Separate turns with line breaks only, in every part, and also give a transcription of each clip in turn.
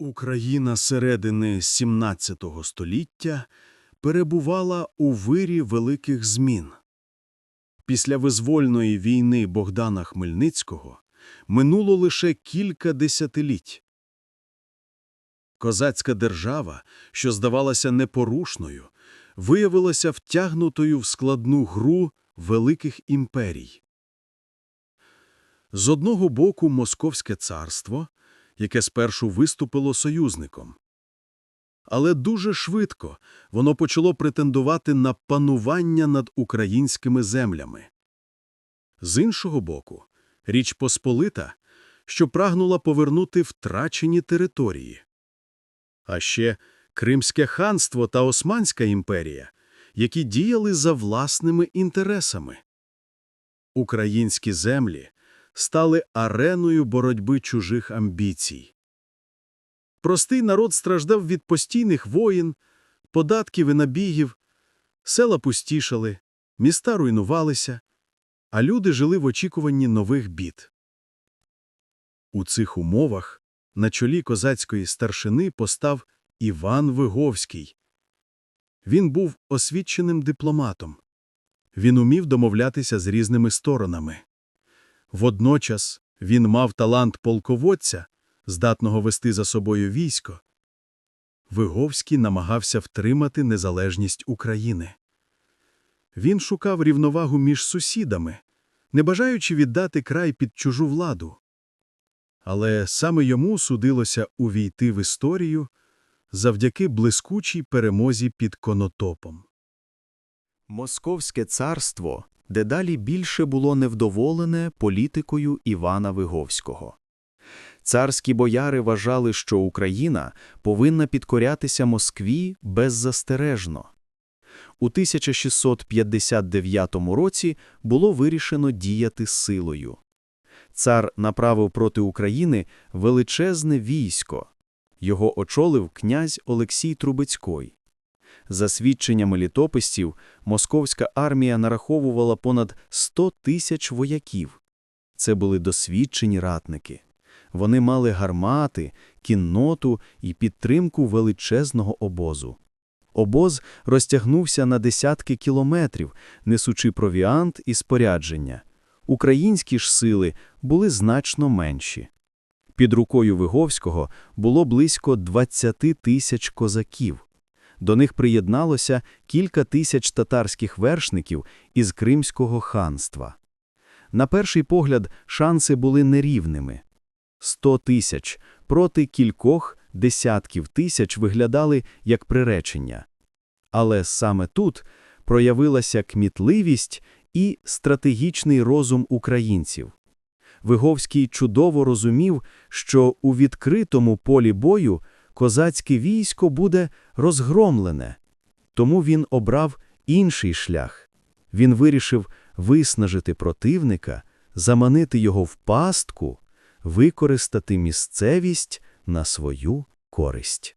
Україна середини XVII століття перебувала у вирі великих змін. Після визвольної війни Богдана Хмельницького минуло лише кілька десятиліть. Козацька держава, що здавалася непорушною, виявилася втягнутою в складну гру великих імперій. З одного боку Московське царство, яке спершу виступило союзником. Але дуже швидко воно почало претендувати на панування над українськими землями. З іншого боку, Річ Посполита, що прагнула повернути втрачені території. А ще Кримське ханство та Османська імперія, які діяли за власними інтересами. Українські землі стали ареною боротьби чужих амбіцій. Простий народ страждав від постійних воїн, податків і набігів, села пустішали, міста руйнувалися, а люди жили в очікуванні нових бід. У цих умовах на чолі козацької старшини постав Іван Виговський. Він був освіченим дипломатом. Він умів домовлятися з різними сторонами. Водночас він мав талант полководця, здатного вести за собою військо. Виговський намагався втримати незалежність України. Він шукав рівновагу між сусідами, не бажаючи віддати край під чужу владу. Але саме йому судилося увійти в історію завдяки блискучій перемозі під Конотопом.
Московське царство дедалі більше було невдоволене політикою Івана Виговського. Царські бояри вважали, що Україна повинна підкорятися Москві беззастережно. У 1659 році було вирішено діяти силою. Цар направив проти України величезне військо. Його очолив князь Олексій Трубецький. За свідченнями літописців, московська армія нараховувала понад 100 тисяч вояків. Це були досвідчені ратники. Вони мали гармати, кінноту і підтримку величезного обозу. Обоз розтягнувся на десятки кілометрів, несучи провіант і спорядження. Українські ж сили були значно менші. Під рукою Виговського було близько 20 тисяч козаків. До них приєдналося кілька тисяч татарських вершників із Кримського ханства. На перший погляд, шанси були нерівними. Сто тисяч проти кількох десятків тисяч виглядали як приречення. Але саме тут проявилася кмітливість і стратегічний розум українців. Виговський чудово розумів, що у відкритому полі бою козацьке військо буде розгромлене. Тому він обрав інший шлях. Він вирішив виснажити противника, заманити його в пастку, використати місцевість на свою користь.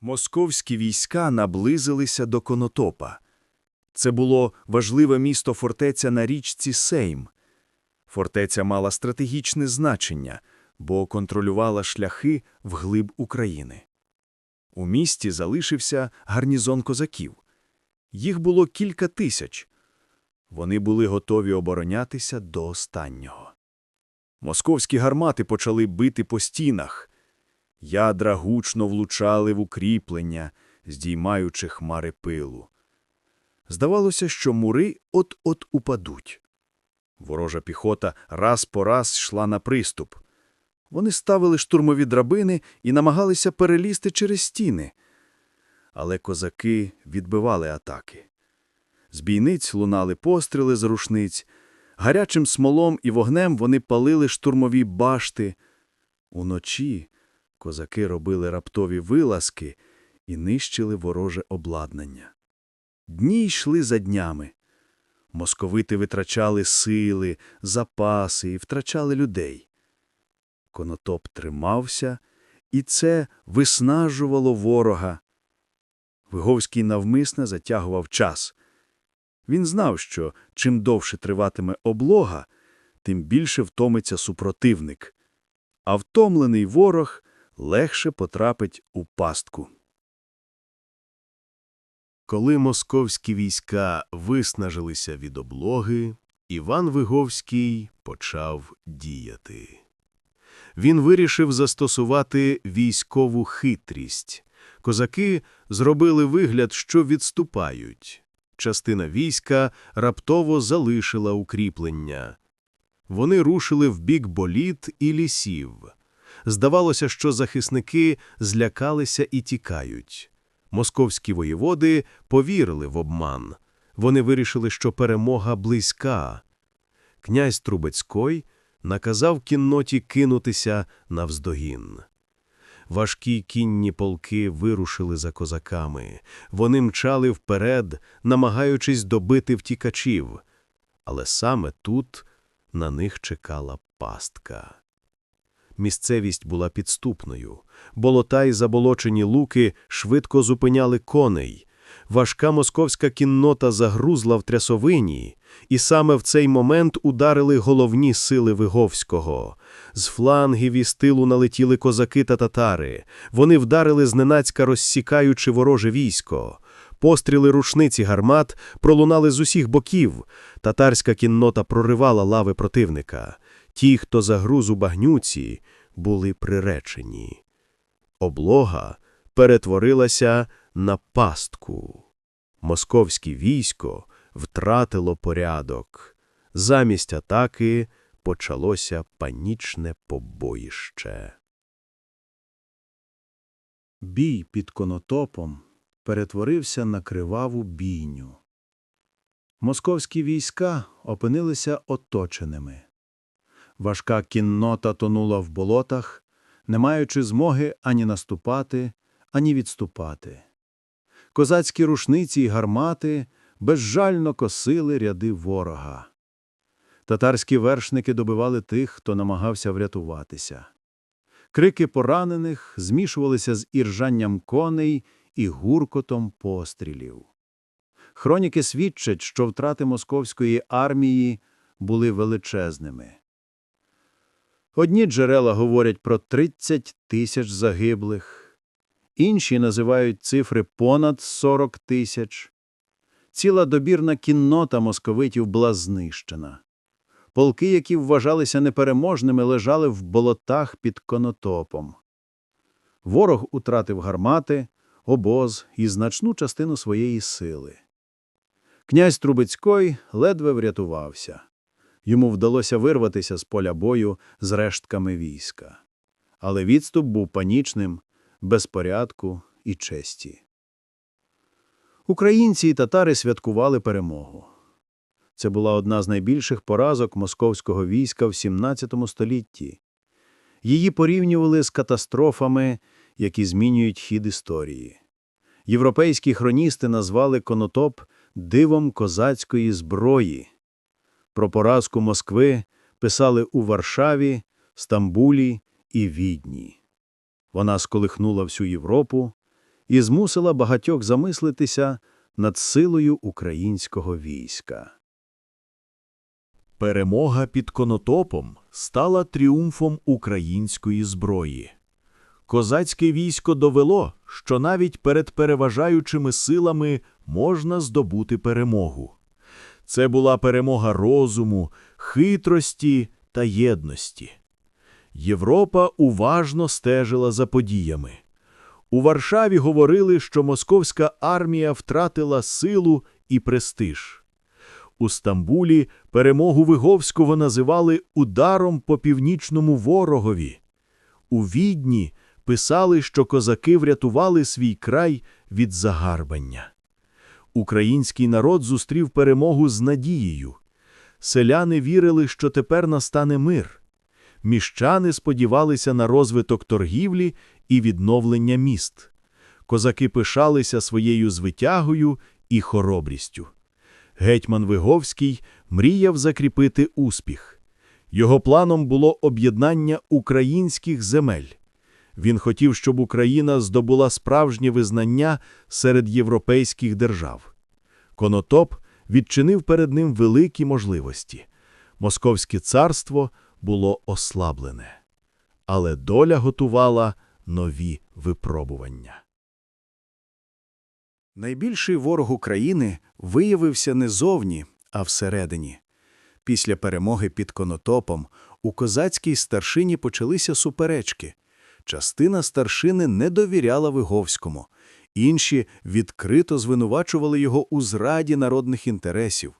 Московські війська наблизилися до Конотопа. Це було важливе місто фортеця на річці Сейм. Фортеця мала стратегічне значення, бо контролювала шляхи вглиб України. У місті залишився гарнізон козаків. Їх було кілька тисяч. Вони були готові оборонятися до останнього. Московські гармати почали бити по стінах. Ядра гучно влучали в укріплення, здіймаючи хмари пилу. Здавалося, що мури от-от упадуть. Ворожа піхота раз по раз йшла на приступ. Вони ставили штурмові драбини і намагалися перелізти через стіни. Але козаки відбивали атаки. З бійниць лунали постріли з рушниць, гарячим смолом і вогнем вони палили штурмові башти. Уночі козаки робили раптові вилазки і нищили вороже обладнання. Дні йшли за днями. Московити витрачали сили, запаси і втрачали людей. Конотоп тримався, і це виснажувало ворога. Виговський навмисне затягував час. Він знав, що чим довше триватиме облога, тим більше втомиться супротивник. А втомлений ворог легше потрапить у пастку.
Коли московські війська виснажилися від облоги, Іван Виговський почав діяти. Він вирішив застосувати військову хитрість. Козаки зробили вигляд, що відступають. Частина війська раптово залишила укріплення. Вони рушили в бік боліт і лісів. Здавалося, що захисники злякалися і тікають. Московські воєводи повірили в обман. Вони вирішили, що перемога близька. Князь Трубецький наказав кінноті кинутися навздогін. Важкі кінні полки вирушили за козаками. Вони мчали вперед, намагаючись добити втікачів. Але саме тут на них чекала пастка. Місцевість була підступною. Болота й заболочені луки швидко зупиняли коней. Важка московська кіннота загрузла в трясовині, і саме в цей момент ударили головні сили Виговського. З флангів і з тилу налетіли козаки та татари. Вони вдарили зненацька, розсікаючи вороже військо. Постріли рушниці гармат пролунали з усіх боків. Татарська кіннота проривала лави противника. Ті, хто загруз у багнюці, були приречені. Облога перетворилася на пастку. Московське військо втратило порядок. Замість атаки почалося панічне побоїще.
Бій під конотопом перетворився на криваву бійню. Московські війська опинилися оточеними. Важка кіннота тонула в болотах, не маючи змоги ані наступати, ані відступати. Козацькі рушниці й гармати безжально косили ряди ворога. Татарські вершники добивали тих, хто намагався врятуватися. Крики поранених змішувалися з іржанням коней і гуркотом пострілів. Хроніки свідчать, що втрати московської армії були величезними. Одні джерела говорять про 30 тисяч загиблих, інші називають цифри понад 40 тисяч. Ціла добірна кіннота московитів була знищена. Полки, які вважалися непереможними, лежали в болотах під конотопом. Ворог утратив гармати, обоз і значну частину своєї сили. Князь Трубецький ледве врятувався. Йому вдалося вирватися з поля бою з рештками війська. Але відступ був панічним, без порядку і честі. Українці і татари святкували перемогу. Це була одна з найбільших поразок московського війська в XVII столітті. Її порівнювали з катастрофами, які змінюють хід історії. Європейські хроністи назвали конотоп дивом козацької зброї. Про поразку Москви писали у Варшаві, Стамбулі і Відні. Вона сколихнула всю Європу і змусила багатьох замислитися над силою українського війська.
Перемога під Конотопом стала тріумфом української зброї. Козацьке військо довело, що навіть перед переважаючими силами можна здобути перемогу. Це була перемога розуму, хитрості та єдності. Європа уважно стежила за подіями. У Варшаві говорили, що московська армія втратила силу і престиж. У Стамбулі перемогу Виговського називали ударом по північному ворогові. У Відні писали, що козаки врятували свій край від загарбання. Український народ зустрів перемогу з надією. Селяни вірили, що тепер настане мир. Міщани сподівалися на розвиток торгівлі і відновлення міст. Козаки пишалися своєю звитягою і хоробрістю. Гетьман Виговський мріяв закріпити успіх. Його планом було об'єднання українських земель. Він хотів, щоб Україна здобула справжнє визнання серед європейських держав. Конотоп відчинив перед ним великі можливості. Московське царство було ослаблене. Але доля готувала нові випробування.
Найбільший ворог України виявився не зовні, а всередині. Після перемоги під Конотопом у козацькій старшині почалися суперечки. Частина старшини не довіряла Виговському, інші відкрито звинувачували його у зраді народних інтересів.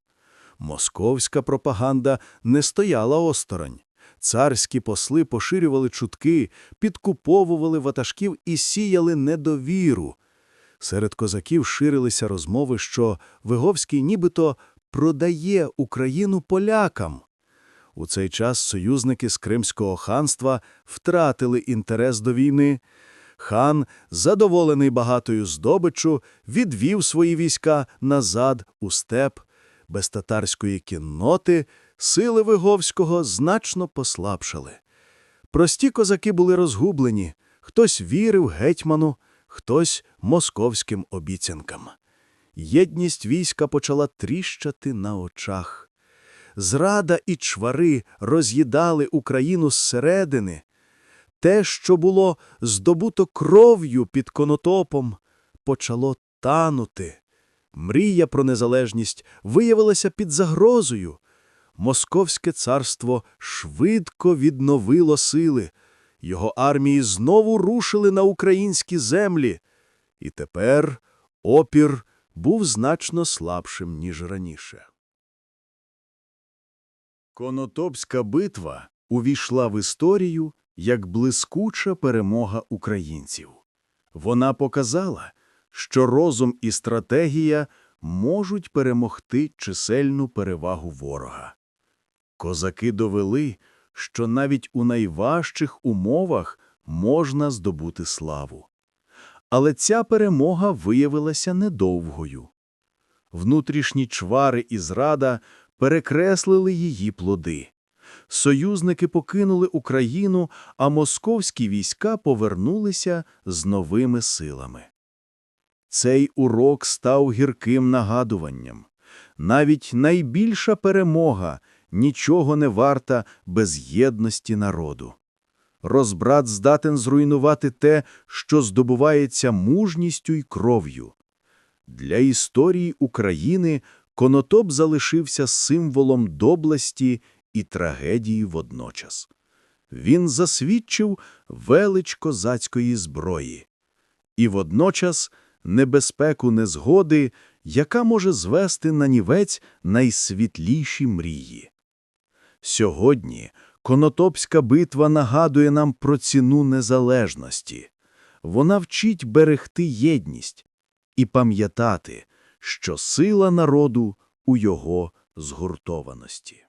Московська пропаганда не стояла осторонь. Царські посли поширювали чутки, підкуповували ватажків і сіяли недовіру. Серед козаків ширилися розмови, що Виговський нібито продає Україну полякам. У цей час союзники з Кримського ханства втратили інтерес до війни. Хан, задоволений багатою здобиччю, відвів свої війська назад у степ. Без татарської кінноти сили Виговського значно послабшали. Прості козаки були розгублені, хтось вірив гетьману, хтось московським обіцянкам. Єдність війська почала тріщати на очах. Зрада і чвари роз'їдали Україну зсередини. Те, що було здобуто кров'ю під конотопом, почало танути. Мрія про незалежність виявилася під загрозою. Московське царство швидко відновило сили. Його армії знову рушили на українські землі. І тепер опір був значно слабшим, ніж раніше. Конотопська битва увійшла в історію як блискуча перемога українців. Вона показала, що розум і стратегія можуть перемогти чисельну перевагу ворога. Козаки довели, що навіть у найважчих умовах можна здобути славу. Але ця перемога виявилася недовгою. Внутрішні чвари і зрада перекреслили її плоди. Союзники покинули Україну, а московські війська повернулися з новими силами. Цей урок став гірким нагадуванням. Навіть найбільша перемога нічого не варта без єдності народу. Розбрат здатен зруйнувати те, що здобувається мужністю й кров'ю. Для історії України Конотоп залишився символом доблесті і трагедії водночас. Він засвідчив велич козацької зброї і водночас небезпеку незгоди, яка може звести на нівець найсвітліші мрії. Сьогодні Конотопська битва нагадує нам про ціну незалежності. Вона вчить берегти єдність і пам'ятати, що сила народу у його згуртованості.